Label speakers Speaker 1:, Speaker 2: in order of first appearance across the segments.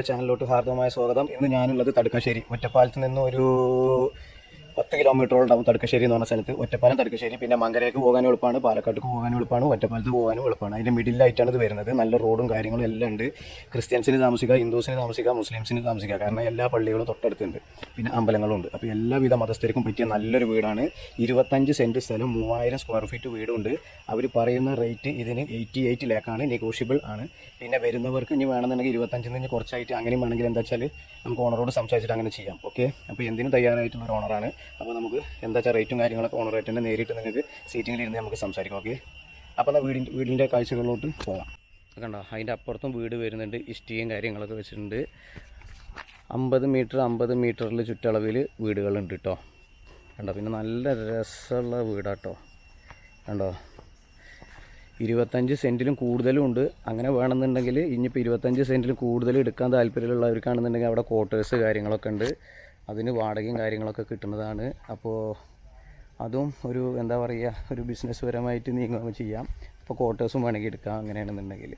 Speaker 1: എന്റെ ചാനലിലോട്ട് ഹാർദവമായ സ്വാഗതം. ഇന്ന് ഞാനുള്ളത് തടുക്കശ്ശേരി ഒറ്റപ്പാലത്ത് നിന്ന് ഒരു കിലോമീറ്ററോളം ഉണ്ടാവും തടുക്കശ്ശേരി എന്ന് പറഞ്ഞ സ്ഥലത്ത് ഒറ്റപ്പാലം തടുക്കശ്ശേരി. പിന്നെ മങ്കരയ്ക്ക് പോകാനും എളുപ്പമാണ് പാലക്കാട്ടേക്ക് പോകാനും എളുപ്പമാണ് ഒറ്റപ്പാലത്ത് പോകാനും എളുപ്പമാണ്. അതിന്റെ മിഡിലായിട്ടാണ് ഇത് വരുന്നത്. നല്ല റോഡും കാര്യങ്ങളും എല്ലാം ഉണ്ട്. ക്രിസ്ത്യൻസിന് താമസിക്കുക ഹിന്ദുസിന് താമസിക്കുക മുസ്ലിംസിന് താമസിക്കുക. കാരണം എല്ലാ പള്ളികളും തൊട്ടടുത്തുണ്ട്. പിന്നെ അമ്പലങ്ങളും ഉണ്ട് അപ്പോൾ എല്ലാവിധ മതസ്ഥർക്കും പറ്റിയ നല്ലൊരു വീടാണ്. ഇരുപത്തഞ്ച് സെന്റ് സ്ഥലം മൂവായിരം സ്ക്വയർ ഫീറ്റ് വീടുണ്ട്. അവർ പറയുന്ന റേറ്റ് ഇതിന് എയ്റ്റി എയ്റ്റ് ലാക്കാണ് നെഗോഷ്യബിൾ ആണ്. പിന്നെ വരുന്നവർക്ക് ഇനി വേണമെന്നുണ്ടെങ്കിൽ ഇരുപത്തഞ്ചിൽ നിന്ന് കുറച്ചായിട്ട് അങ്ങനെയും വേണമെങ്കിൽ എന്താ വെച്ചാൽ നമുക്ക് ഓണറോട് സംസാരിച്ചിട്ട് അങ്ങനെ ചെയ്യാം. ഓക്കെ അപ്പോൾ എന്തിനും തയ്യാറായിട്ടുള്ള ഒരു ഓണറാണ് അപ്പോൾ നമുക്ക് എന്താ വെച്ചാൽ റേറ്റും കാര്യങ്ങളൊക്കെ ഓണറായിട്ട് തന്നെ നേരിട്ട് നിങ്ങൾക്ക് സീറ്റിംഗിൽ ഇരുന്ന് നമുക്ക് സംസാരിക്കാം ഓക്കെ അപ്പോൾ എന്നാൽ വീടിന്റെ വീടിന്റെ കാഴ്ചകളിലോട്ട് പോകാം. കണ്ടോ? അതിന്റെ അപ്പുറത്തും വീട് വരുന്നുണ്ട് ഇഷ്ടിയും കാര്യങ്ങളൊക്കെ വെച്ചിട്ടുണ്ട്. അമ്പത് മീറ്റർ അമ്പത് മീറ്ററിൽ ചുറ്റളവിൽ വീടുകളുണ്ട് കേട്ടോ കണ്ടോ? പിന്നെ നല്ല രസമുള്ള വീടാട്ടോ കണ്ടോ? ഇരുപത്തഞ്ച് സെന്റിലും കൂടുതലും ഉണ്ട്. അങ്ങനെ വേണമെന്നുണ്ടെങ്കിൽ ഇനിയിപ്പോൾ ഇരുപത്തഞ്ച് സെന്റിലും കൂടുതൽ എടുക്കാൻ താല്പര്യമുള്ളവർക്കാണെന്നുണ്ടെങ്കിൽ അവിടെ ക്വാർട്ടേഴ്സ് കാര്യങ്ങളൊക്കെ ഉണ്ട്. അതിന് വാടകയും കാര്യങ്ങളൊക്കെ കിട്ടുന്നതാണ്. അപ്പോൾ അതും ഒരു എന്താ പറയുക ഒരു ബിസിനസ് പരമായിട്ട് നീങ്ങുകയും ചെയ്യാം. അപ്പോൾ ക്വാർട്ടേഴ്സും വേണമെങ്കിൽ എടുക്കാം അങ്ങനെയാണെന്നുണ്ടെങ്കിൽ.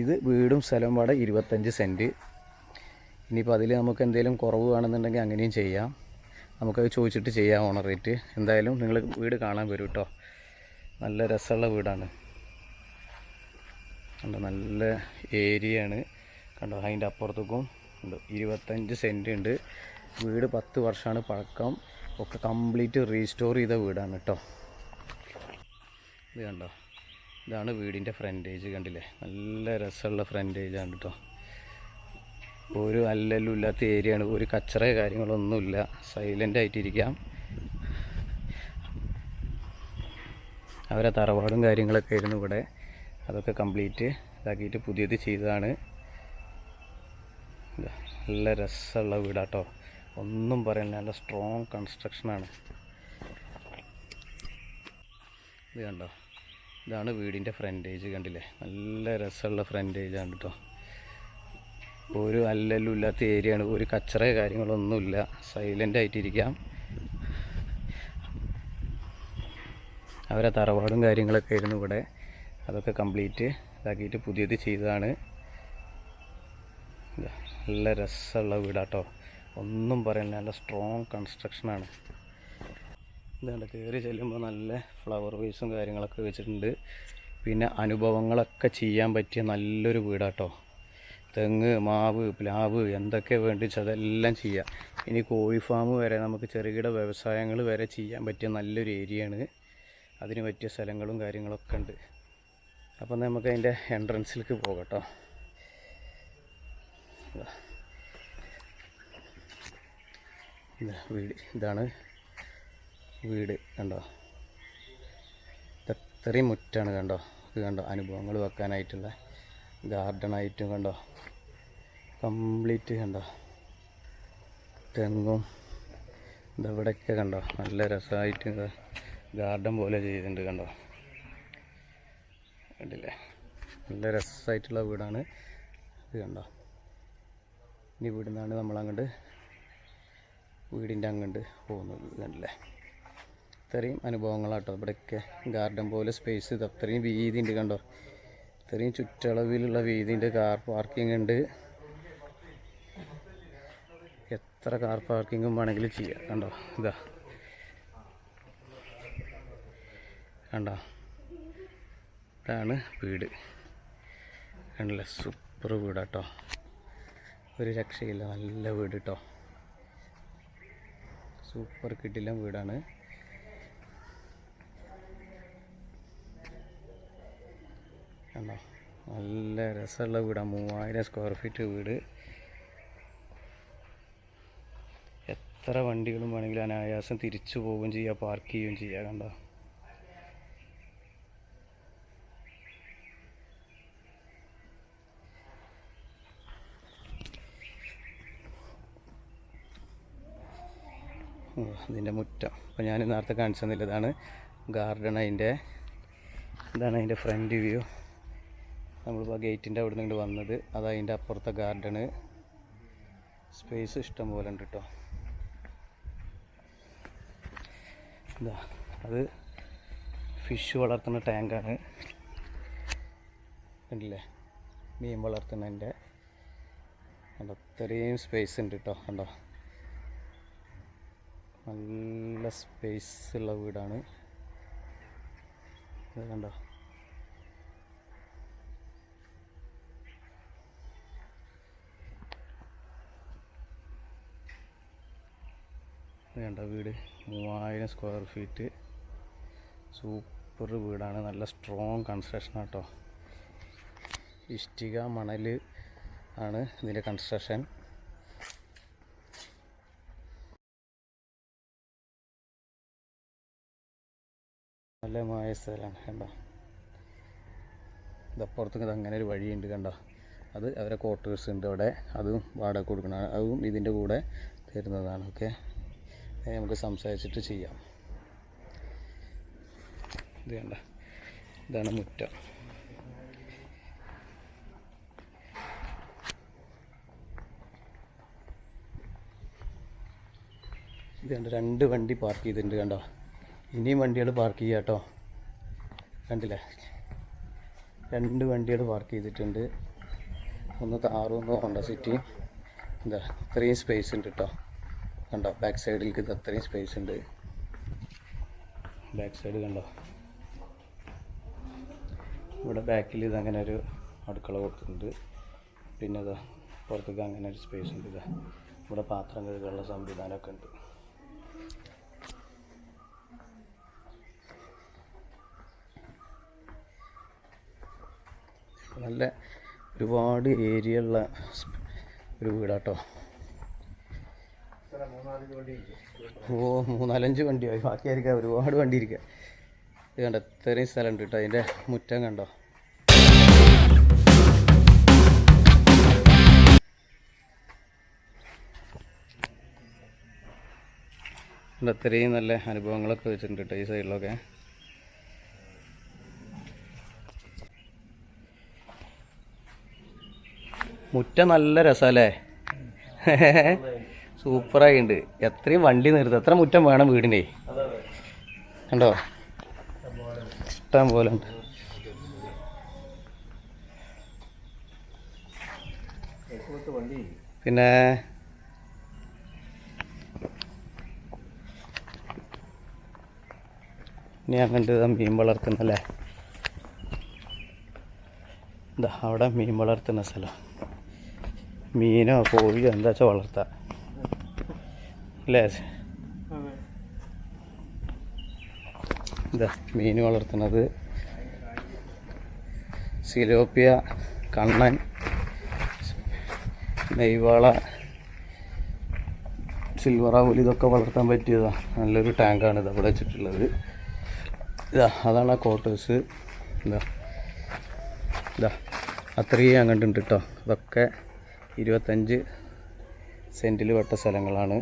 Speaker 1: ഇത് വീടും സ്ഥലവും വാടക ഇരുപത്തഞ്ച് സെന്റ് ഇനിയിപ്പോൾ അതിൽ നമുക്ക് എന്തെങ്കിലും കുറവ് വേണമെന്നുണ്ടെങ്കിൽ അങ്ങനെയും ചെയ്യാം. നമുക്കത് ചോദിച്ചിട്ട് ചെയ്യാം ഓണർ റേറ്റ് എന്തായാലും നിങ്ങൾ വീട് കാണാൻ വരും കേട്ടോ നല്ല രസമുള്ള വീടാണ്. കണ്ടോ നല്ല ഏരിയയാണ് കണ്ടോ അതിന്റെ അപ്പുറത്തേക്കും ഉണ്ട് ഇരുപത്തഞ്ച് സെന്റ് ഉണ്ട്. വീട് പത്ത് വർഷമാണ് പഴക്കം. ഒക്കെ കംപ്ലീറ്റ് റീസ്റ്റോർ ചെയ്ത വീടാണ് കേട്ടോ. ഇത് കണ്ടോ? ഇതാണ് വീടിന്റെ ഫ്രണ്ടേജ് കണ്ടില്ലേ? നല്ല രസമുള്ള ഫ്രണ്ടേജാണ് കേട്ടോ. ഒരു അല്ലല്ലും ഇല്ലാത്ത ഏരിയയാണ് ഒരു കച്ചറ കാര്യങ്ങളൊന്നുമില്ല സൈലന്റ് ആയിട്ടിരിക്കാം. അവരെ തറവാടും കാര്യങ്ങളൊക്കെ ആയിരുന്നു ഇവിടെ. അതൊക്കെ കംപ്ലീറ്റ് ഇതാക്കിയിട്ട് പുതിയത് ചെയ്തതാണ്. നല്ല രസമുള്ള വീടാട്ടോ. ഒന്നും പറയാനില്ല നല്ല സ്ട്രോങ് കൺസ്ട്രക്ഷനാണ് ഇത് കണ്ടോ? ഇതാണ് വീടിന്റെ ഫ്രണ്ടേജ് കണ്ടില്ലേ? നല്ല രസമുള്ള ഫ്രണ്ടേജാണ് കേട്ടോ ഒരു അല്ലല്ലും ഇല്ലാത്ത ഏരിയയാണ് ഒരു കച്ചറ കാര്യങ്ങളൊന്നുമില്ല സൈലന്റ് ആയിട്ടിരിക്കാം. അവരെ തറവാടും കാര്യങ്ങളൊക്കെ ആയിരുന്നു ഇവിടെ. അതൊക്കെ കംപ്ലീറ്റ് ഇതാക്കിയിട്ട് പുതിയത് ചെയ്തതാണ്. നല്ല രസമുള്ള വീടാട്ടോ ഒന്നും പറയാനില്ല നല്ല സ്ട്രോങ് കൺസ്ട്രക്ഷനാണ് ഇതാണ്ട് കയറി ചെല്ലുമ്പോൾ നല്ല ഫ്ലവർ വേസും കാര്യങ്ങളൊക്കെ വെച്ചിട്ടുണ്ട്. പിന്നെ അനുഭവങ്ങളൊക്കെ ചെയ്യാൻ പറ്റിയ നല്ലൊരു വീടാട്ടോ. തെങ്ങ് മാവ് പ്ലാവ് എന്തൊക്കെ വേണ്ടിച്ച് അതെല്ലാം ചെയ്യാം. ഇനി കോഴി ഫാം വരെ നമുക്ക് ചെറുകിട വ്യവസായങ്ങൾ വരെ ചെയ്യാൻ പറ്റിയ നല്ലൊരു ഏരിയയാണ് അതിന് പറ്റിയ സ്ഥലങ്ങളും കാര്യങ്ങളൊക്കെ ഉണ്ട്. അപ്പം നമുക്ക് അതിന്റെ എൻട്രൻസിലേക്ക് പോകട്ടോ ഇതാ വീട് ഇതാണ് വീട് കണ്ടോ? ഇതത്രയും മുറ്റാണ് കണ്ടോ? ഇത് കണ്ടോ? അനുഭവങ്ങൾ വെക്കാനായിട്ടുള്ള ഗാർഡനായിട്ടും കണ്ടോ? കംപ്ലീറ്റ് കണ്ടോ? തെങ്ങും ഇതെവിടെയൊക്കെ കണ്ടോ? നല്ല രസമായിട്ട് ഗാർഡൻ പോലെ ചെയ്തിട്ടുണ്ട് കണ്ടോ? കണ്ടില്ലേ? നല്ല രസമായിട്ടുള്ള വീടാണ് ഇത് കണ്ടോ? ഇനി ഇവിടുന്നാണ് നമ്മളങ്ങോട്ട് വീടിന്റെ അങ്ങോട്ട് പോകുന്നത് കണ്ടില്ലേ? ഇത്രയും അനുഭവങ്ങളാട്ടോ. ഇവിടെയൊക്കെ ഗാർഡൻ പോലെ സ്പേസ് ഇത്. അത്രയും വീതി ഉണ്ട് കണ്ടോ? ഇത്രയും ചുറ്റളവിലുള്ള വീതി ഉണ്ട് കാർ പാർക്കിംഗ് ഉണ്ട്. എത്ര കാർ പാർക്കിങ്ങും വേണമെങ്കിലും ചെയ്യാം. കണ്ടോ? ഇതാ. കണ്ടോ? ഇതാണ് വീട്. കണ്ടില്ലേ? സൂപ്പർ വീടാട്ടോ. ഒരു രക്ഷയില്ല. നല്ല വീട് കേട്ടോ സൂപ്പർ കിട്ടില്ല വീടാണ്. കണ്ടോ? നല്ല രസമുള്ള വീടാണ് മൂവായിരം സ്ക്വയർ ഫീറ്റ് വീട്. എത്ര വണ്ടികളും വേണമെങ്കിലും അനായാസം തിരിച്ചു പോവുകയും ചെയ്യുക പാർക്ക് ചെയ്യുകയും ചെയ്യുക കണ്ടോ? ഇതിന്റെ മുറ്റം. അപ്പോൾ ഞാൻ നേരത്തെ കാണിച്ചു തന്നില്ല ഇതാണ് ഗാർഡൻ അതിന്റെ ഇതാണ് അതിന്റെ ഫ്രണ്ട് വ്യൂ നമ്മളിപ്പോൾ ഗേറ്റിന്റെ അവിടെ നിന്ന് വന്നത്. അത് അതിന്റെ അപ്പുറത്തെ ഗാർഡന് സ്പേസ് ഇഷ്ടം പോലെ ഉണ്ട് കേട്ടോ ഇതാ അത് ഫിഷ് വളർത്തുന്ന ടാങ്കാണ് കണ്ടില്ലേ? മീൻ വളർത്തുന്നതിന്റെ കണ്ടോ? അത്രയും സ്പേസ് ഉണ്ട് കേട്ടോ കണ്ടോ? നല്ല സ്പേസ് ഉള്ള വീടാണ്. കണ്ടോ? വേണ്ട വീട്? മൂവായിരം സ്ക്വയർ ഫീറ്റ് സൂപ്പർ വീടാണ്. നല്ല സ്ട്രോങ് കൺസ്ട്രക്ഷൻ കേട്ടോ ഇഷ്ടിക മണൽ ആണ് ഇതിന്റെ കൺസ്ട്രക്ഷൻ നല്ല മായ സ്ഥലമാണ് കണ്ടോ ഇതപ്പുറത്ത് അങ്ങനെ ഒരു വഴിയുണ്ട് കണ്ടോ? അത് അവരെ ക്വാർട്ടേഴ്സ് ഉണ്ട് അവിടെ. അതും വാടക കൊടുക്കണം. അതും ഇതിന്റെ കൂടെ തരുന്നതാണ്. ഓക്കെ? നമുക്ക് സംസാരിച്ചിട്ട് ചെയ്യാം. ഇത് കണ്ട? ഇതാണ് മുറ്റം. ഇത് കണ്ട? രണ്ട് വണ്ടി പാർക്ക് ചെയ്തിട്ടുണ്ട് കണ്ടോ? ഇനിയും വണ്ടികൾ പാർക്ക് ചെയ്യുക കേട്ടോ കണ്ടില്ലേ? രണ്ട് വണ്ടികൾ പാർക്ക് ചെയ്തിട്ടുണ്ട്. ഒന്ന് കാറും ഒന്ന് ഹോണ്ട സിറ്റി. എന്താ ഇത്രയും സ്പേസ് ഉണ്ട് കേട്ടോ കണ്ടോ? ബാക്ക് സൈഡിലേക്ക് ഇത് അത്രയും സ്പേസ് ഉണ്ട്. ബാക്ക് സൈഡ് കണ്ടോ? ഇവിടെ ബാക്കിൽ ഇത് അങ്ങനെ ഒരു അടുക്കള കൊടുത്തിട്ടുണ്ട്. പിന്നെ ഇതാ പുറത്തേക്ക് അങ്ങനെ ഒരു സ്പേസ് ഉണ്ട് ഇതാ. ഇവിടെ പാത്രം കഴുകാനുള്ള സംവിധാനമൊക്കെ ഉണ്ട്. നല്ല ഒരുപാട് ഏരിയ ഉള്ള ഒരു വീടാട്ടോ. ഓ മൂന്നാലഞ്ച് വണ്ടിയായി. ബാക്കിയായിരിക്കാം ഒരുപാട് വണ്ടി ഇരിക്കുക ഇത് കണ്ട ഇത്രയും സ്ഥലം ഉണ്ട് കേട്ടോ. അതിന്റെ മുറ്റം കണ്ടോ ഇത്രയും നല്ല അനുഭവങ്ങളൊക്കെ വെച്ചിട്ടുണ്ട് കേട്ടോ ഈ സൈഡിലൊക്കെ. മുറ്റം നല്ല രസമല്ലേ സൂപ്പറായിട്ടുണ്ട് എത്രയും വണ്ടി നിർത്തും. എത്ര മുറ്റം വേണം വീടിന്റെ കണ്ടോ? ഇഷ്ടം പോലെ ഉണ്ട്. പിന്നെ ഇനി അങ്ങോട്ട് ഇതാ മീൻ വളർത്തുന്നല്ലേ? ഇതാ അവിടെ മീൻ വളർത്തുന്ന സ്ഥലം. മീനോ കോഴിയോ എന്താ വെച്ചാൽ വളർത്താം? അല്ലേ? ഇതാ മീൻ വളർത്തുന്നത്. സിലോപ്പിയ കണ്ണൻ നെയ്വാള സിൽവർ ആവൂലി ഇതൊക്കെ വളർത്താൻ പറ്റിയതാ. നല്ലൊരു ടാങ്കാണ് ഇത് അവിടെ വെച്ചിട്ടുള്ളത്. ഇതാ അതാണ് ആ ക്വാർട്ടേഴ്സ് ഇതാ ഇതാ അത്രയും അങ്ങോട്ടുണ്ട് കേട്ടോ ഇതൊക്കെ ഇരുപത്തഞ്ച് സെന്റിൽ വെട്ട സ്ഥലങ്ങളാണ്.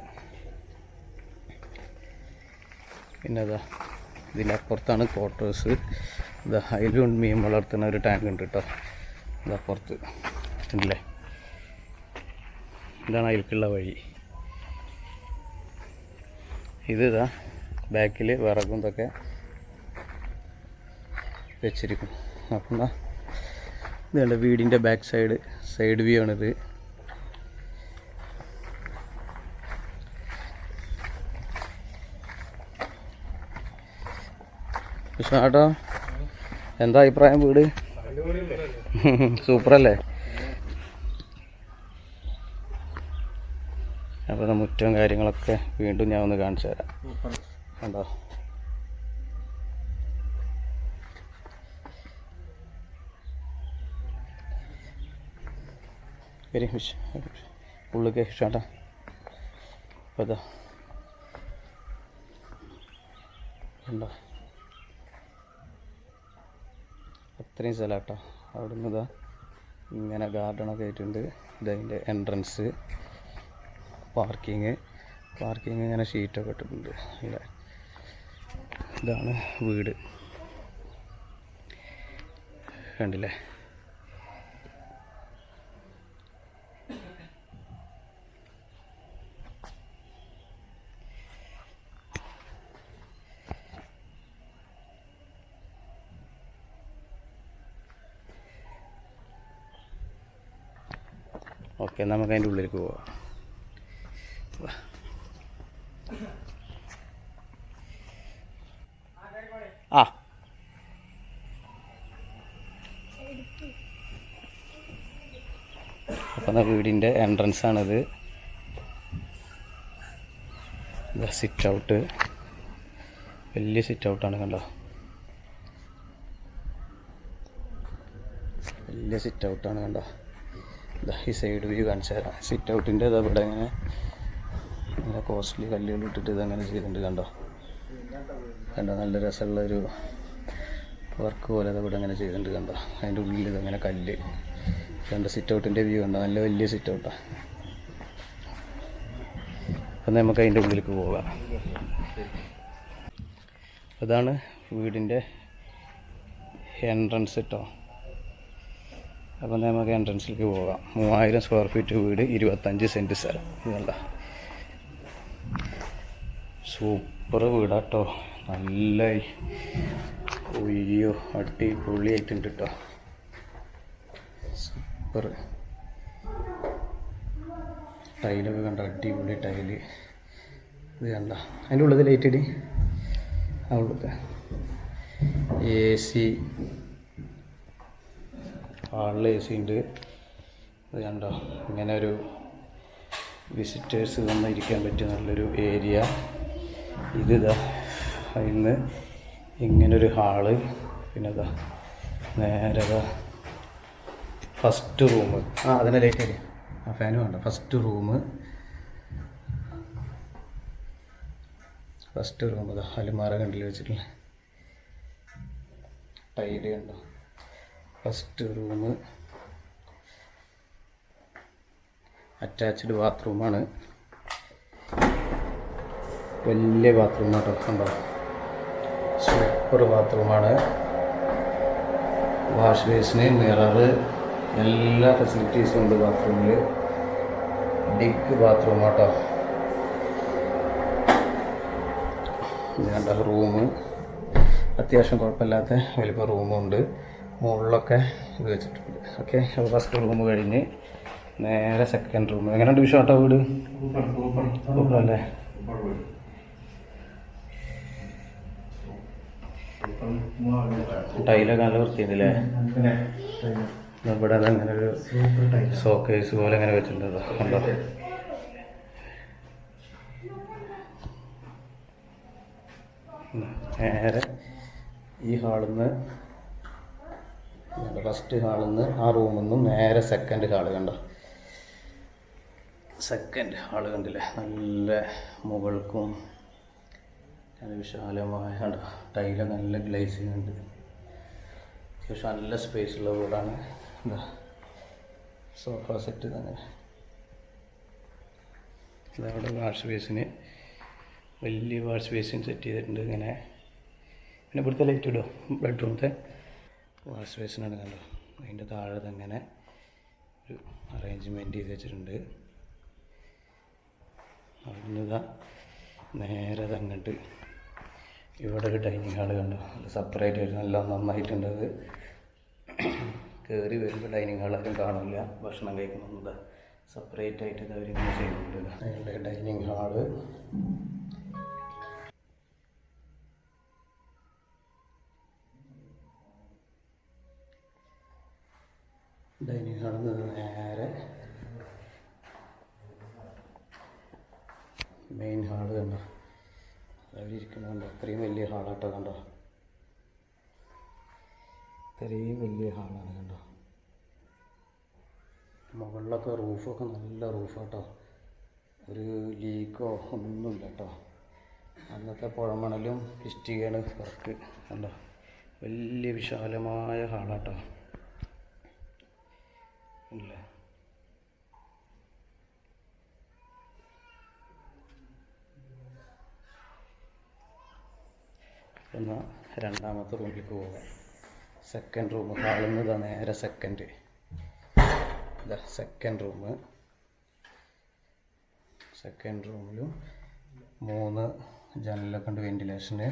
Speaker 1: പിന്നെ അതാ ക്വാർട്ടേഴ്സ് ഇതാ അതിലും മീൻ വളർത്തുന്ന ഒരു ടാങ്ക് ഉണ്ട് കേട്ടോ ഇതപ്പുറത്ത് ഉണ്ടല്ലേ ഇതാണ് അതിലേക്കുള്ള വഴി. ഇത് ഇതാ ബാക്കിൽ വിറകും ഇതൊക്കെ വെച്ചിരിക്കും. അപ്പം ഇതാണ് വീടിന്റെ ബാക്ക് സൈഡ് സൈഡ് വ്യൂ ആണിത്. ചേട്ടാ എന്താ അഭിപ്രായം വീട്? സൂപ്പറല്ലേ? അപ്പോൾ മുറ്റവും കാര്യങ്ങളൊക്കെ വീണ്ടും ഞാൻ ഒന്ന് കാണിച്ചു തരാം. കണ്ടോ? വരി ഉള്ളിലേക്ക് ഇഷ്ടമാട്ടാ അപ്പോൾ ഇതാ കണ്ടോ? അത്രയും സ്ഥലം കേട്ടോ അവിടെ നിന്ന് ഇതാ ഇങ്ങനെ ഗാർഡനൊക്കെ ആയിട്ടുണ്ട്. ഇതതിന്റെ എൻട്രൻസ് പാർക്കിങ് പാർക്കിങ് ഇങ്ങനെ ഷീറ്റൊക്കെ ഇട്ടിട്ടുണ്ട്. ഇവിടെ ഇതാണ് വീട്. കണ്ടില്ലേ? നമുക്ക് അതിന്റെ ഉള്ളിലേക്ക് പോവാം. ആ. അപ്പം വീടിന്റെ എൻട്രൻസ് ആണിത്. സിറ്റ് ഔട്ട് വലിയ സിറ്റ് ഔട്ടാണ് കണ്ടോ? വലിയ സിറ്റ് ഔട്ടാണ് കണ്ടോ? ഈ സൈഡ് വ്യൂ കാണിച്ചു തരാം. സിറ്റ് ഔട്ടിന്റെ ഇവിടെ ഇങ്ങനെ നല്ല കോസ്റ്റ്ലി കല്ലുകൾ ഇട്ടിട്ട് ഇതങ്ങനെ ചെയ്തിട്ടുണ്ട് കണ്ടോ? കണ്ടോ? നല്ല രസമുള്ള ഒരു വർക്ക് പോലെ അത് ഇവിടെ അങ്ങനെ ചെയ്തിട്ടുണ്ട് കണ്ടോ? അതിന്റെ ഉള്ളിൽ ഇതങ്ങനെ കല്ല്. കണ്ടോ? സിറ്റ് ഔട്ടിന്റെ വ്യൂ കണ്ടോ? നല്ല വലിയ സിറ്റ് ഔട്ടാണ് അപ്പം നമുക്ക് അതിന്റെ ഉള്ളിലേക്ക് പോകാം. അതാണ് വീടിന്റെ എൻട്രൻസ് കേട്ടോ അപ്പം നമുക്ക് എൻട്രൻസിലേക്ക് പോകാം. മൂവായിരം സ്ക്വയർ ഫീറ്റ് വീട് ഇരുപത്തഞ്ച് സെന്റ് സ്ഥലം. ഇതല്ല സൂപ്പർ വീടാട്ടോ നല്ല ഒയ്യോ അടിപൊളിയായിട്ടുണ്ട് കേട്ടോ സൂപ്പർ ടൈലൊക്കെ കണ്ട? അടിപൊളി ടൈൽ ഇത് കണ്ട? അതിന്റെ ഉള്ളത് ലൈറ്റ് ഇടി. അവിടുത്തെ എ സി ഹാളിൽ എ സി ഉണ്ട് അത് കണ്ടോ? ഇങ്ങനെ ഒരു വിസിറ്റേഴ്സ് വന്ന് ഇരിക്കാൻ പറ്റിയ നല്ലൊരു ഏരിയ ഇത് ഇതാ നിന്ന് ഇങ്ങനൊരു ഹാൾ. പിന്നെ ഇതാ നേരെ ഫസ്റ്റ് റൂം ആ അതിനെ ലൈറ്റ് ആ ഫാന് വേണ്ട. ഫസ്റ്റ് റൂം ഫസ്റ്റ് റൂം ഇതാ അലുമാര കണ്ടിൽ വെച്ചിട്ടുള്ള? ടൈൽ കണ്ടോ? First room. അറ്റാച്ച്ഡ് ബാത്റൂമാണ് വലിയ ബാത്റൂം കണ്ടോ? സൂപ്പർ ബാത്റൂമാണ് വാഷ് ബേസിന് മിററ് എല്ലാ ഫെസിലിറ്റീസും ഉണ്ട് ബാത്റൂമിൽ ബിഗ് കേട്ടോ. ഞാൻ റൂം. അത്യാവശ്യം കുഴപ്പമില്ലാത്ത വലിയ റൂമുണ്ട് മുകളിലൊക്കെ ഇത് വെച്ചിട്ടുണ്ട്. ഓക്കെ അപ്പോൾ ഫസ്റ്റ് റൂം കഴിഞ്ഞ് നേരെ സെക്കൻഡ് റൂം എങ്ങനെയുണ്ട് വിഷയം കേട്ടോ വീട്? സൂപ്പറല്ലേ? ടൈലൊക്കെ നല്ല വൃത്തിയുണ്ടല്ലേ? ഇവിടെ അങ്ങനെ ഒരു സോക്കേസ് പോലെ അങ്ങനെ വെച്ചിട്ടുണ്ട് കണ്ടോ? നേരെ ഈ ഹാളിൽ നിന്ന് ഫസ്റ്റ് ഹാളിൽ നിന്ന് ആ റൂമിൽ നിന്നും നേരെ സെക്കൻഡ് ഹാൾ കണ്ട? സെക്കൻഡ് ഹാൾ കണ്ടില്ലേ? നല്ല മുകൾക്കും നല്ല വിശാലമായ ടൈല നല്ല ഗ്ലേസിങ് ഉണ്ട്. അത്യാവശ്യം നല്ല സ്പേസ് ഉള്ള വീടാണ്. എന്താ സോഫ സെറ്റ് തന്നെ. അതവിടെ വാഷ് ബേസിന് വലിയ വാഷ് ബേസിൻ സെറ്റ് ചെയ്തിട്ടുണ്ട് ഇങ്ങനെ. പിന്നെ ഇവിടുത്തെ ലൈറ്റ് ഇടുമോ ബെഡ്റൂമത്തെ വാഷ് ബേസിനാണ് കണ്ടോ. അതിന്റെ താഴെ തന്നെ ഒരു അറേഞ്ച്മെന്റ് ചെയ്ത് വെച്ചിട്ടുണ്ട്. അവിടുന്ന് ഇതാ നേരെ തങ്ങട്ട്. ഇവിടെ ഒരു ഡൈനിങ് ഹാൾ കണ്ടു. അത് സെപ്പറേറ്റ് ആയിട്ട് നല്ല നന്നായിട്ടുണ്ട് കയറി വരുമ്പോൾ ഡൈനിങ് ഹാൾ ആരും കാണില്ല ഭക്ഷണം കഴിക്കണമെന്നത് സെപ്പറേറ്റ് ആയിട്ട് ഇത് അവരിങ്ങനെ ചെയ്യുന്നുണ്ട് അതിന്റെ ഡൈനിങ് ഹാൾ ഡൈനിങ് ഹാളിൽ നിന്ന് നേരെ മെയിൻ ഹാൾ കണ്ടോ? അവരിയ്ക്കുന്നത് കണ്ടോ? അത്രയും വലിയ ഹാളാട്ടോ കണ്ടോ? ഇത്രയും വലിയ ഹാളാണ് കണ്ടോ? മുകളിലൊക്കെ റൂഫൊക്കെ നല്ല റൂഫാട്ടോ ഒരു ലീക്കോ ഒന്നുമില്ല കേട്ടോ. അന്നത്തെ പുഴമണലും ഇഷ്ടികയാണ് വർക്ക് കണ്ടോ? വലിയ വിശാലമായ ഹാളാട്ടോ എന്നാൽ രണ്ടാമത്തെ റൂമിലേക്ക് പോകാം. സെക്കൻഡ് റൂം ഹാളിൽ നിന്ന് ഇതാ നേരെ സെക്കൻഡ് ഇതാ സെക്കൻഡ് റൂം സെക്കൻഡ് റൂമിലും മൂന്ന് ജനലൊക്കെ ഉണ്ട് വെന്റിലേഷന്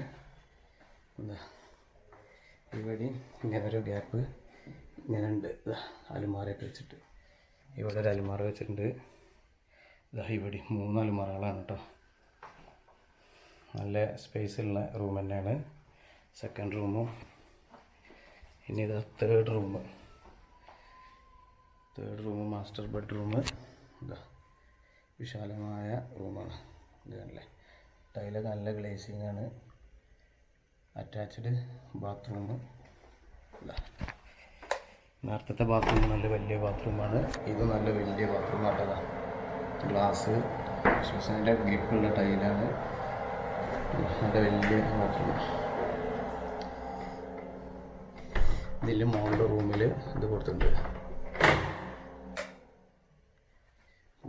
Speaker 1: എന്താ ഇവിടെ ഇങ്ങനെ ഒരു ഗ്യാപ്പ് ഇങ്ങനെ ഉണ്ട് അലുമാറയൊക്കെ വെച്ചിട്ട്. ഇവിടെ ഒരു അലുമാറ വെച്ചിട്ടുണ്ട്. ഇതാ ഇവിടെ മൂന്ന് അലുമാറകളാണ് കേട്ടോ നല്ല സ്പേസ് ഉള്ള റൂം തന്നെയാണ്. സെക്കൻഡ് റൂമും ഇനി ഇത് third room third room master bedroom ഇതാ വിശാലമായ റൂമാണ് ഇതല്ലേ ടൈലൊക്കെ നല്ല ഗ്ലേസിങ് ആണ്. അറ്റാച്ച്ഡ് ബാത്റൂം നേരത്തെ ബാത്റൂം നല്ല വലിയ ബാത്റൂമാണ് ഇത് നല്ല വലിയ ബാത്റൂം ആട്ടതാ ഗ്ലാസ് ശ്വസനന്റെ ഗ്രിപ്പുള്ള ടൈലാണ് നല്ല വലിയ ബാത്റൂം ഇതിൽ മോളുടെ റൂമിൽ ഇത് കൊടുത്തിട്ടുണ്ട്.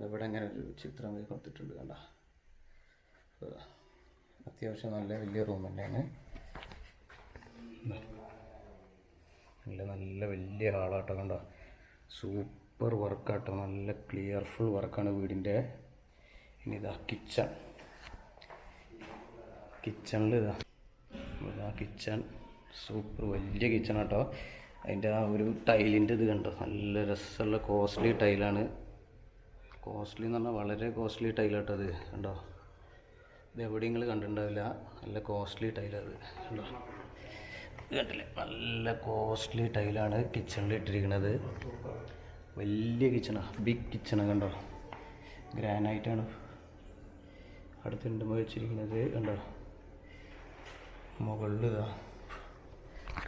Speaker 1: ഇവിടെ അങ്ങനെ ഒരു ചിത്രം കൊടുത്തിട്ടുണ്ട് കണ്ട? അത്യാവശ്യം നല്ല വലിയ റൂം തന്നെയാണ്. നല്ല നല്ല വലിയ ഹാളാട്ടോ കണ്ടോ? സൂപ്പർ വർക്കാട്ടോ നല്ല ക്ലിയർഫുൾ വർക്കാണ് വീടിന്റെ. ഇനി ഇതാ കിച്ചൺ കിച്ചണിൽ ഇതാ. ഇതാ കിച്ചൺ സൂപ്പർ വലിയ കിച്ചൺ ആട്ടോ. അതിന്റെ ആ ഒരു ടൈലിന്റെ ഇത് കണ്ടോ? നല്ല രസമുള്ള കോസ്റ്റ്ലി ടൈലാണ് കോസ്റ്റ്ലി എന്ന് പറഞ്ഞാൽ വളരെ കോസ്റ്റ്ലി ടൈലാട്ടോ അത്. കണ്ടോ? ഇത് എവിടെയെങ്കിലും കണ്ടിട്ടുണ്ടാവില്ല. നല്ല കോസ്റ്റ്ലി ടൈലത് കണ്ടോ? കണ്ടില്ലേ? നല്ല കോസ്റ്റ്ലി ടൈലാണ് കിച്ചണിൽ ഇട്ടിരിക്കുന്നത്. വലിയ കിച്ചണാണ് ബിഗ് കിച്ചണാണ് കണ്ടോ? ഗ്രാനൈറ്റാണ് അടുത്തുണ്ടുമ്പോൾ വെച്ചിരിക്കുന്നത് കണ്ടോ? മുകളിൽ ഇതാ.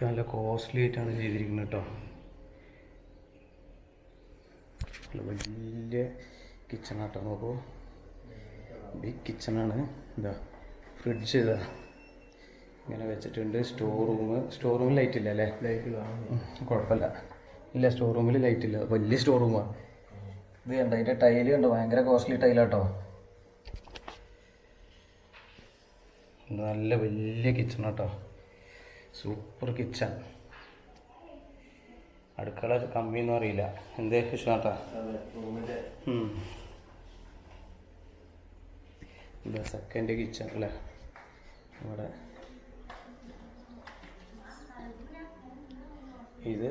Speaker 1: നല്ല കോസ്റ്റ്ലി ആയിട്ടാണ് ചെയ്തിരിക്കുന്നത് കേട്ടോ. വലിയ കിച്ചണാട്ടോ നോക്കൂ. ബിഗ് കിച്ചണാണ് ഇതാ ഫ്രിഡ്ജ് ഇതാ. ഇങ്ങനെ വെച്ചിട്ടുണ്ട്. സ്റ്റോർ റൂം സ്റ്റോർ റൂമിൽ ലൈറ്റ് ഇല്ല അല്ലേ? ലൈറ്റ് കുഴപ്പമില്ല ഇല്ല സ്റ്റോർ റൂമിൽ ലൈറ്റ് ഇല്ല. വലിയ സ്റ്റോർ റൂമാണ് ഇത് കണ്ടോ അതിന്റെ ടൈൽ കണ്ടോ? ഭയങ്കര കോസ്റ്റ്ലി ടൈലാട്ടോ നല്ല വലിയ കിച്ചൺ കേട്ടോ സൂപ്പർ കിച്ചൺ അടുക്കള കമ്മിയൊന്നും അറിയില്ല. എന്തേ വിഷയം ഇത് സെക്കൻഡ് കിച്ചൺ അല്ലേ? ഇവിടെ ഇത്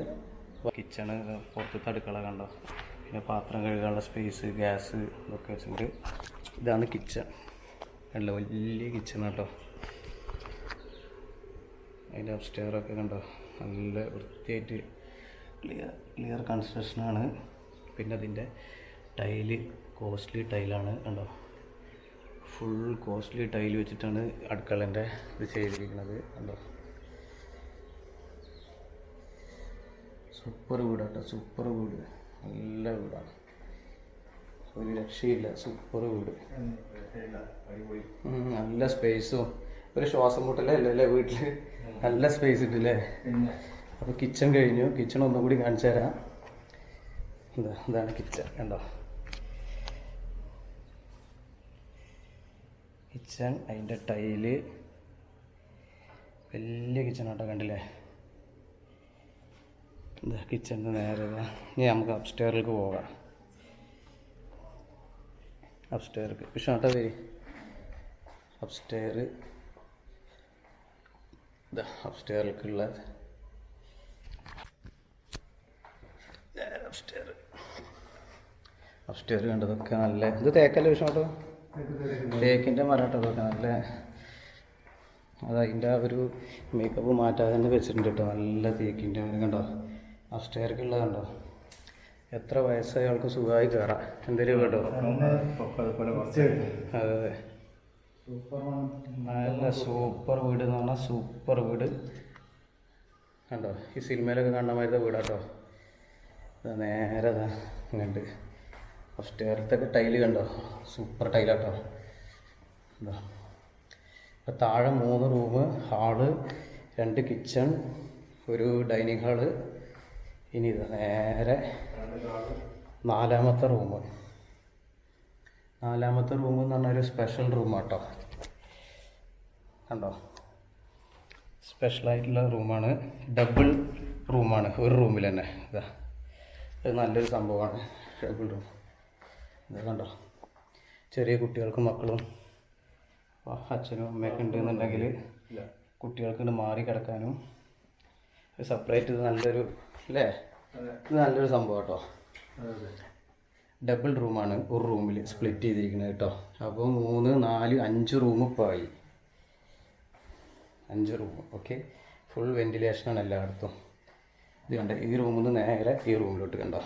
Speaker 1: കിച്ചണ് പുറത്തത്തെ അടുക്കള കണ്ടോ? പിന്നെ പാത്രം കഴുകാനുള്ള സ്പേസ് ഗ്യാസ് ഇതൊക്കെ വെച്ചിട്ടുണ്ട് ഇതാണ് കിച്ചൺ അല്ല വലിയ കിച്ചൺ കേട്ടോ അതിന്റെ അപ്സ്റ്റെയറൊക്കെ കണ്ടോ? നല്ല വൃത്തിയായിട്ട് ക്ലിയർ ക്ലിയർ കൺസ്ട്രക്ഷനാണ് പിന്നെ അതിന്റെ ടൈൽ കോസ്റ്റ്ലി ടൈലാണ് കണ്ടോ? ഫുൾ കോസ്റ്റ്ലി ടൈൽ വെച്ചിട്ടാണ് അടുക്കളന്റെ ഇത് ചെയ്തിരിക്കുന്നത് കണ്ടോ? സൂപ്പർ വീടാട്ടോ സൂപ്പർ വീട്. നല്ല വീടാണ്. ഒരു രക്ഷയില്ല സൂപ്പർ വീട്. നല്ല സ്പേസും. ഒരു ശ്വാസം മുട്ടലേ അല്ലേ അല്ലേ വീട്ടിൽ നല്ല സ്പേസ് ഉണ്ട് അല്ലേ അപ്പോൾ കിച്ചൺ കഴിഞ്ഞു. കിച്ചൺ ഒന്നും കൂടി കാണിച്ചു തരാം. എന്താ ഇതാണ് കിച്ചൺ കണ്ടോ? കിച്ചൺ അതിന്റെ ടൈൽ. വലിയ കിച്ചൺ ആട്ടോ കണ്ടില്ലേ? ഇതാ കിച്ചണിന്റെ നേരെ ഇനി നമുക്ക് അപ്സ്റ്റെയറിലേക്ക് പോകാം. അപ്സ്റ്റെയർക്ക് വിഷ്ണുട്ടാ വരി. അപ്സ്റ്റെയർ ഇതാ അപ്സ്റ്റെയറിലേക്കുള്ള അപ്സ്റ്റെയർ അപ്സ്റ്റെയർ കണ്ടതൊക്കെ നല്ല ഇത് തേക്കല്ലേ വിഷ്ണുട്ടോ തേക്കിന്റെ മരാട്ടതൊക്കെ നല്ല അതതിന്റെ ആ ഒരു മേക്കപ്പ് മാറ്റാതെ തന്നെ വെച്ചിട്ടുണ്ട് കേട്ടോ. നല്ല തേക്കിന്റെ മരം കണ്ടോ അപ്സ്റ്റെയർക്കുള്ള കണ്ടോ? എത്ര വയസ്സായ ആൾക്ക് സുഖമായി കയറാം? എന്തെങ്കിലും കേട്ടോ അതെ അതെ. നല്ല സൂപ്പർ വീട് എന്ന് പറഞ്ഞാൽ സൂപ്പർ വീട്. കണ്ടോ? ഈ സിനിമയിലൊക്കെ കാണാൻ മാതിരി വീടാട്ടോ. നേരെ ഇങ്ങോട്ട് സ്റ്റേറത്തൊക്കെ ടൈൽ കണ്ടോ? സൂപ്പർ ടൈലാട്ടോ എന്താ ഇപ്പം താഴെ മൂന്ന് റൂം ഹാൾ രണ്ട് കിച്ചൺ ഒരു ഡൈനിങ് ഹാൾ ഇനി ഇത് നേരെ നാലാമത്തെ റൂം നാലാമത്തെ റൂം എന്ന് പറഞ്ഞാൽ ഒരു സ്പെഷ്യൽ റൂമാട്ടോ കണ്ടോ? സ്പെഷ്യലായിട്ടുള്ള റൂമാണ് ഡബിൾ റൂമാണ് ഒരു റൂമിൽ തന്നെ. ഇതാ. ഇത് നല്ലൊരു സംഭവമാണ്. ഡബിൾ റൂം ഇത് കണ്ടോ? ചെറിയ കുട്ടികൾക്കും മക്കളും അച്ഛനും അമ്മയൊക്കെ ഉണ്ടെന്നുണ്ടെങ്കിൽ കുട്ടികൾക്ക് മാറി കിടക്കാനും സെപ്പറേറ്റ് ഇത് നല്ലൊരു അല്ലേ ഇത് നല്ലൊരു സംഭവം കേട്ടോ ഡബിൾ റൂമാണ് ഒരു റൂമിൽ സ്പ്ലിറ്റ് ചെയ്തിരിക്കുന്നത് കേട്ടോ അപ്പോൾ മൂന്ന് നാല് അഞ്ച് റൂം ഇപ്പോൾ ആയി. അഞ്ച് റൂം ഓക്കെ ഫുൾ വെന്റിലേഷനാണ് എല്ലായിടത്തും. ഇത് കണ്ട? ഈ റൂമിൽ നിന്ന് നേരെ ഈ റൂമിലോട്ട് കണ്ടോ?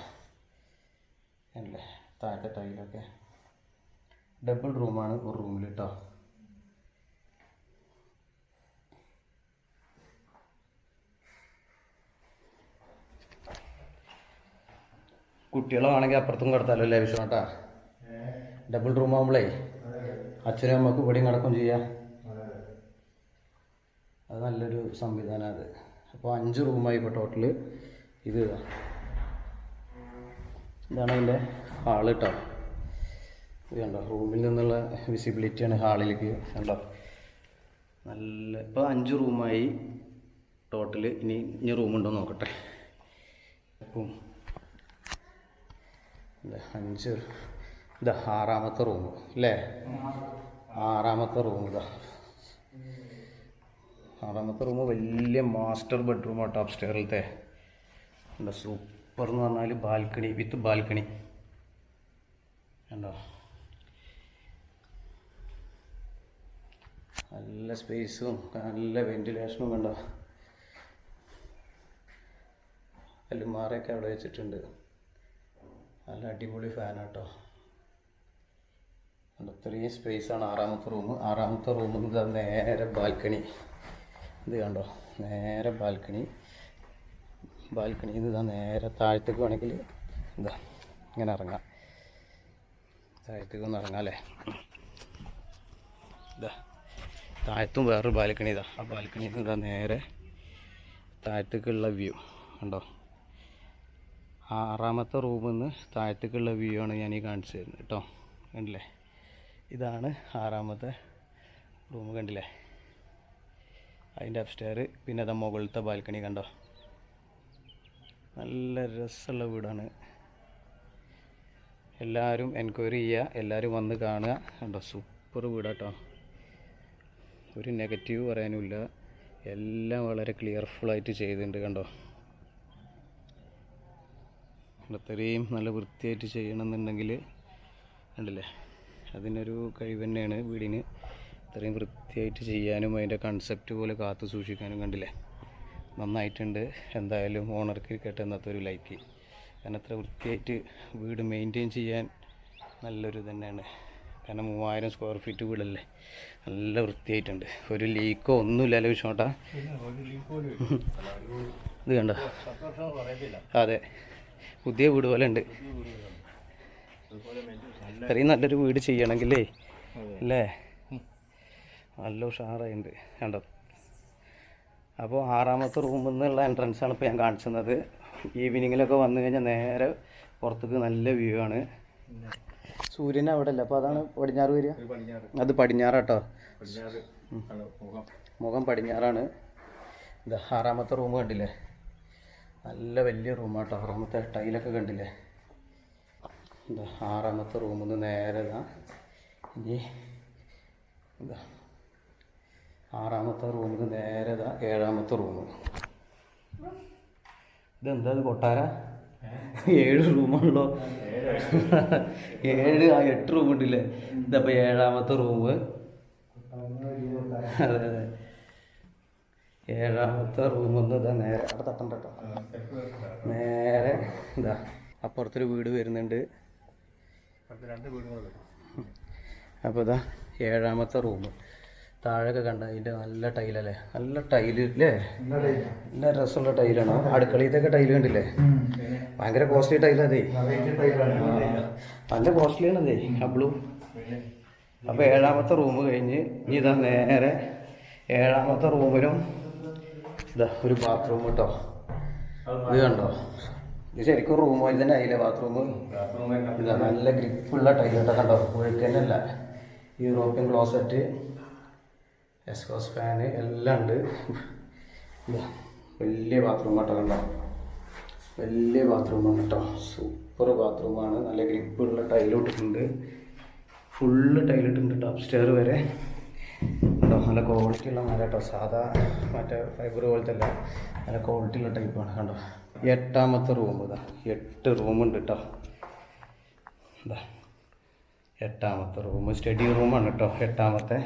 Speaker 1: അല്ലേ താഴത്തെ ടൈലൊക്കെ ഡബിൾ റൂമാണ് ഒരു റൂമിൽ കേട്ടോ കുട്ടികളാണെങ്കിൽ അപ്പുറത്തും കിടത്താലോ അല്ലേ വിഷയം കേട്ടാ ഡബിൾ റൂം ആകുമ്പോഴേ അച്ഛനും അമ്മക്കും ഇവിടെയും കിടക്കും ചെയ്യാം. അത് നല്ലൊരു സംവിധാനം അത്. അപ്പോൾ അഞ്ച് റൂമായി ഇപ്പോൾ ടോട്ടൽ ഇത് ഇതാ. ഇതാണ് അതിന്റെ ഹാൾ കേട്ടോ ഇത് കണ്ടോ? റൂമിൽ നിന്നുള്ള വിസിബിലിറ്റിയാണ് ഹാളിലേക്ക് കണ്ടോ? നല്ല ഇപ്പോൾ അഞ്ച് റൂമായി ടോട്ടൽ ഇനി ഇനി റൂമുണ്ടോ നോക്കട്ടെ. അപ്പം അഞ്ച് ഇതാ ആറാമത്തെ റൂം അല്ലേ ആറാമത്തെ റൂം ഇതാ ആറാമത്തെ റൂം വലിയ മാസ്റ്റർ ബെഡ്റൂം ആട്ടോ അപ്സ്റ്റേറിലത്തെ എന്താ സൂപ്പർ എന്ന് പറഞ്ഞാൽ ബാൽക്കണി വിത്ത് ബാൽക്കണി ഉണ്ടോ നല്ല സ്പേസും നല്ല വെന്റിലേഷനും കണ്ടോ? അല്ലുമാറയൊക്കെ അവിടെ വെച്ചിട്ടുണ്ട്. നല്ല അടിപൊളി ഫാനാട്ടോ കണ്ടോ ഇത്രയും സ്പേസാണ് ആറാമത്തെ റൂം ആറാമത്തെ നിന്ന് നേരെ ബാൽക്കണി ഇത് കണ്ടോ നേരെ ബാൽക്കണി ബാൽക്കണി ഇതാ നേരെ താഴത്തേക്ക് വേണമെങ്കിൽ ഇതാ ഇങ്ങനെ ഇറങ്ങാം. താഴത്തേക്ക് ഒന്ന് ഇറങ്ങാം അല്ലേ? ഇതാ താഴത്തും വേറൊരു ബാൽക്കണി ഇതാ. ആ ബാൽക്കണി ഇതാ നേരെ താഴത്തേക്കുള്ള വ്യൂ കണ്ടോ? ആറാമത്തെ റൂമിൽ നിന്ന് താഴത്തേക്കുള്ള വ്യൂ ആണ് ഞാൻ ഈ കാണിച്ചു തരുന്നത് കേട്ടോ. കണ്ടില്ലേ? ഇതാണ് ആറാമത്തെ റൂം കണ്ടില്ലേ? അതിന്റെ അപ്സ്റ്റെയർ പിന്നെ അതാ മുകളിലത്തെ ബാൽക്കണി കണ്ടോ? നല്ല രസമുള്ള വീടാണ്. എല്ലാവരും എൻക്വയറി ചെയ്യുക എല്ലാവരും വന്ന് കാണുക. കണ്ടോ? സൂപ്പർ വീടാട്ടോ ഒരു നെഗറ്റീവ് പറയാനുമില്ല. എല്ലാം വളരെ ക്ലിയർഫുള്ളായിട്ട് ചെയ്തിട്ടുണ്ട് കണ്ടോ? അത്രയും നല്ല വൃത്തിയായിട്ട് ചെയ്യണമെന്നുണ്ടെങ്കിൽ ഉണ്ടല്ലേ അതിനൊരു കഴിവ് തന്നെയാണ് വീടിന്. ഇത്രയും വൃത്തിയായിട്ട് ചെയ്യാനും അതിന്റെ കൺസെപ്റ്റ് പോലെ കാത്തു സൂക്ഷിക്കാനും കണ്ടില്ലേ? നന്നായിട്ടുണ്ട്. എന്തായാലും ഓണർക്ക് ഇരിക്കട്ടെ എന്നത്തെ ഒരു ലൈക്ക് കാരണം അത്ര വൃത്തിയായിട്ട് വീട് മെയിന്റെയിൻ ചെയ്യാൻ നല്ലൊരു തന്നെയാണ്. കാരണം മൂവായിരം സ്ക്വയർ ഫീറ്റ് വീടല്ലേ? നല്ല വൃത്തിയായിട്ടുണ്ട്. ഒരു ലീക്കോ ഒന്നുമില്ലല്ലോ വിഷോട്ടാ ഇത് കണ്ടോ? അതെ. പുതിയ വീട് പോലെ ഉണ്ട്. ഇത്രയും നല്ലൊരു വീട് ചെയ്യണമെങ്കിലേ അല്ലേ? നല്ല ഉഷാറായിട്ടുണ്ട് കണ്ടോ? അപ്പോൾ ആറാമത്തെ റൂമിൽ നിന്നുള്ള എൻട്രൻസ് ആണ് ഇപ്പോൾ ഞാൻ കാണിച്ചത്. ഈവനിങ്ങിലൊക്കെ വന്നു കഴിഞ്ഞാൽ നേരെ പുറത്തേക്ക് നല്ല വ്യൂ ആണ്. സൂര്യൻ അവിടെ അല്ല അപ്പോൾ അതാണ് പടിഞ്ഞാറ് വരിക? അത് പടിഞ്ഞാറാട്ടോ മുഖം. പടിഞ്ഞാറാണ്. ഇത് ആറാമത്തെ റൂം കണ്ടില്ലേ? നല്ല വലിയ റൂമാട്ടോ ആറാമത്തെ ടൈലൊക്കെ കണ്ടില്ലേ? എന്താ ആറാമത്തെ റൂമിൽ നിന്ന് നേരെ ഇതാ. ഇനി എന്താ ആറാമത്തെ റൂമിൽ നിന്ന് നേരെ ഇതാ ഏഴാമത്തെ റൂം ഇതെന്താ ഇത് കൊട്ടാര? ഏഴ് റൂമാണല്ലോ ഏഴ് ആ എട്ട് റൂമുണ്ടല്ലേ ഇതപ്പോൾ ഏഴാമത്തെ റൂം അതെ അതെ. ഏഴാമത്തെ റൂമിൽ ഒന്ന് ഇതാ നേരെ. അവിടെ തട്ടണ്ട കേട്ടോ. നേരെ ഇതാ. അപ്പുറത്തൊരു വീട് വരുന്നുണ്ട്. അപ്പോൾ ഇതാ ഏഴാമത്തെ റൂം താഴെയൊക്കെ കണ്ട അതിന്റെ നല്ല ടൈലല്ലേ നല്ല ടൈൽ അല്ലേ നല്ല രസമുള്ള ടൈലാണ് അടുക്കളയിലൊക്കെ ടൈൽ കണ്ടില്ലേ? ഭയങ്കര കോസ്റ്റ്ലി ടൈലതേ നല്ല കോസ്റ്റ്ലിയാണ് അതേ ആ ബ്ലൂ അപ്പോൾ ഏഴാമത്തെ റൂം കഴിഞ്ഞ് ഇനി ഇതാ നേരെ ഏഴാമത്തെ റൂമിലും ഇതാ ഒരു ബാത്റൂം കേട്ടോ. ഇത് കണ്ടോ? ഇത് ശരിക്കും റൂം പോലെ തന്നെ ആയില്ലേ ബാത്റൂം ഇതാ നല്ല ഗ്രിപ്പുള്ള ടൈലറ്റ് കണ്ടോ? ഒഴുക്കന്നല്ല. യൂറോപ്യൻ ക്ലോസറ്റ് എസ്കോസ് ഫാന് എല്ലാം ഉണ്ട്. വലിയ ബാത്റൂം കേട്ടോ കണ്ടോ? വലിയ ബാത്റൂമാണ് കേട്ടോ. സൂപ്പർ ബാത്റൂമാണ് നല്ല ഗ്രിപ്പുള്ള ടൈലിട്ടിട്ടുണ്ട് ഫുള്ള് ടൈലിട്ടുണ്ട് കേട്ടോ അപ്സ്റ്റെയർ വരെ. കേട്ടോ നല്ല ക്വാളിറ്റി ഉള്ള മര കേട്ടോ സാധാ മറ്റേ ഫൈബർ പോലത്തെ അല്ല. നല്ല ക്വാളിറ്റി ഉള്ള ടൈപ്പാണ് കണ്ടോ? എട്ടാമത്തെ റൂം ഇതാ. എട്ട് റൂമുണ്ട് കേട്ടോ എന്താ എട്ടാമത്തെ റൂം സ്റ്റഡി റൂമാണ് കേട്ടോ എട്ടാമത്തെ.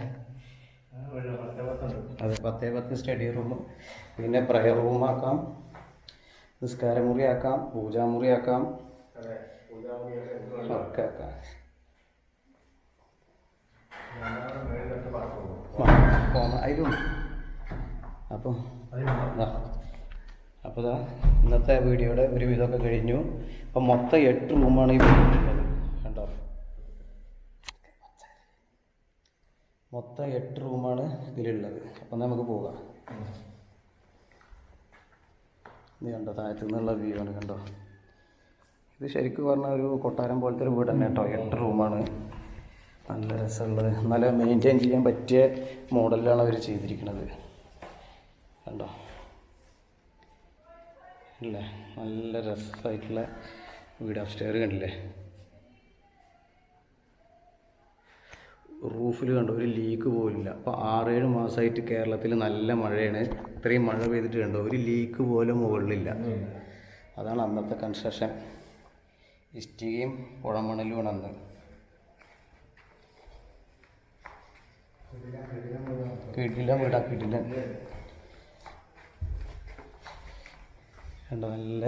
Speaker 1: അത് പത്തേ പത്ത് സ്റ്റഡി റൂം പിന്നെ പ്രയർ റൂമാക്കാം നിസ്കാരമുറി ആക്കാം. പൂജാമുറി ആക്കാം. ഒക്കെ ആക്കാം. അതിലും അപ്പോൾ അപ്പോൾ ഇന്നത്തെ വീഡിയോയുടെ ഒരു വിധമൊക്കെ കഴിഞ്ഞു. അപ്പം മൊത്തം എട്ട് റൂമാണ് ഈ വീട്ടിലുള്ളത്. കണ്ടോ? മൊത്തം എട്ട് റൂമാണ് ഇതിലുള്ളത്. അപ്പം നമുക്ക് പോകാം. ഇത് കണ്ടോ? താഴത്തു നിന്നുള്ള വ്യൂ ആണ് കണ്ടോ? ഇത് ശരിക്കും പറഞ്ഞാൽ ഒരു കൊട്ടാരം പോലത്തെ ഒരു വീട് തന്നെ കേട്ടോ. എട്ട് റൂമാണ്. നല്ല രസമുള്ളത്. നല്ല മെയിന്റെയിൻ ചെയ്യാൻ പറ്റിയ മോഡലിലാണ് അവർ ചെയ്തിരിക്കുന്നത്. കണ്ടോ? അല്ലേ നല്ല രസമായിട്ടുള്ള വീട് അപ്സ്റ്റെയർ കണ്ടില്ലേ? റൂഫിൽ കണ്ടോ? ഒരു ലീക്ക് പോലില്ല. അപ്പോൾ ആറേഴ് മാസമായിട്ട് കേരളത്തിൽ നല്ല മഴയാണ്. ഇത്രയും മഴ പെയ്തിട്ട് കണ്ടോ? ഒരു ലീക്ക് പോലും മുകളിലില്ല. അതാണ് അന്നത്തെ കൺസ്ട്രക്ഷൻ ഇഷ്ടികയും പുഴമണലുമാണ് അന്ന് കിട്ടില്ല വീടാക്കിയിട്ടില്ല കണ്ടോ നല്ല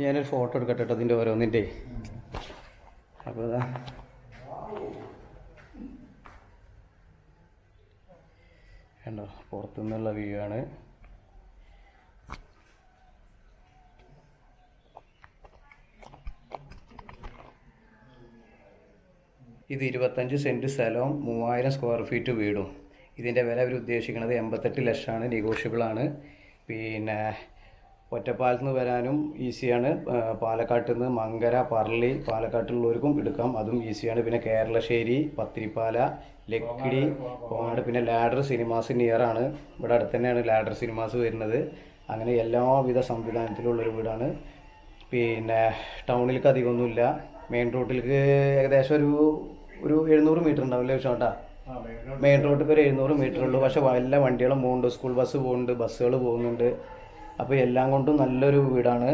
Speaker 1: ഞാനൊരു ഫോട്ടോ എടുക്കട്ടെ കേട്ടോ അതിന്റെ ഓരോന്നിന്റെ അപ്പോൾ ഇതാ. കണ്ടോ പുറത്തുനിന്നുള്ള വ്യൂ ആണ്. ഇത് ഇരുപത്തഞ്ച് സെന്റ് സ്ഥലവും മൂവായിരം സ്ക്വയർ ഫീറ്റ് വീടും. ഇതിന്റെ വില അവർ ഉദ്ദേശിക്കുന്നത് എൺപത്തെട്ട് ലക്ഷമാണ് നെഗോഷ്യബിളാണ് പിന്നെ ഒറ്റപ്പാലത്ത് നിന്ന് വരാനും ഈസിയാണ് പാലക്കാട്ടിൽ നിന്ന് മങ്കര പറളി പാലക്കാട്ടിലുള്ളവർക്കും എടുക്കാം. അതും ഈസിയാണ് പിന്നെ കേരളശ്ശേരി പത്തിരിപ്പാല ലക്കിടി പോകാണ്ട് പിന്നെ ലാഡർ സിനിമാസ് നിയറാണ് ഇവിടെ അടുത്ത് തന്നെയാണ് ലാഡർ സിനിമാസ് വരുന്നത്. അങ്ങനെ എല്ലാവിധ സംവിധാനത്തിലുള്ളൊരു വീടാണ്. പിന്നെ ടൗണിലേക്ക് അധികമൊന്നുമില്ല. മെയിൻ റോഡിലേക്ക് ഏകദേശം ഒരു ഒരു എഴുന്നൂറ് മീറ്റർ ഉണ്ടാവില്ലേ ചോട്ടാ മെയിൻ റോഡ് ഒരു എഴുന്നൂറ് മീറ്റർ ഉള്ളൂ. പക്ഷെ എല്ലാ വണ്ടികളും പോകുന്നുണ്ട്. സ്കൂൾ ബസ് പോകുന്നുണ്ട്. ബസ്സുകൾ പോകുന്നുണ്ട്. അപ്പോൾ എല്ലാം കൊണ്ടും നല്ലൊരു വീടാണ്.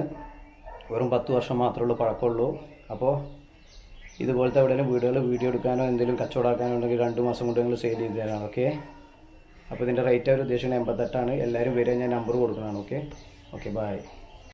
Speaker 1: വെറും പത്ത് വർഷം മാത്രമേ ഉള്ളൂ പഴക്കമുള്ളൂ. അപ്പോൾ ഇതുപോലത്തെ എവിടെയെങ്കിലും വീടുകൾ വീഡിയോ എടുക്കാനോ എന്തെങ്കിലും കച്ചവടമാക്കാനോ ഉണ്ടെങ്കിൽ രണ്ട് മാസം കൊണ്ട് ഞങ്ങൾ സെയിൽ ചെയ്ത് തരാം. ഓക്കെ അപ്പോൾ ഇതിന്റെ റേറ്റ് അവർ ഉദ്ദേശിക്കുന്നത് എൺപത്തെട്ടാണ്. എല്ലാവരും വരെ ഞാൻ നമ്പർ കൊടുക്കുന്നതാണ്. Okay okay bye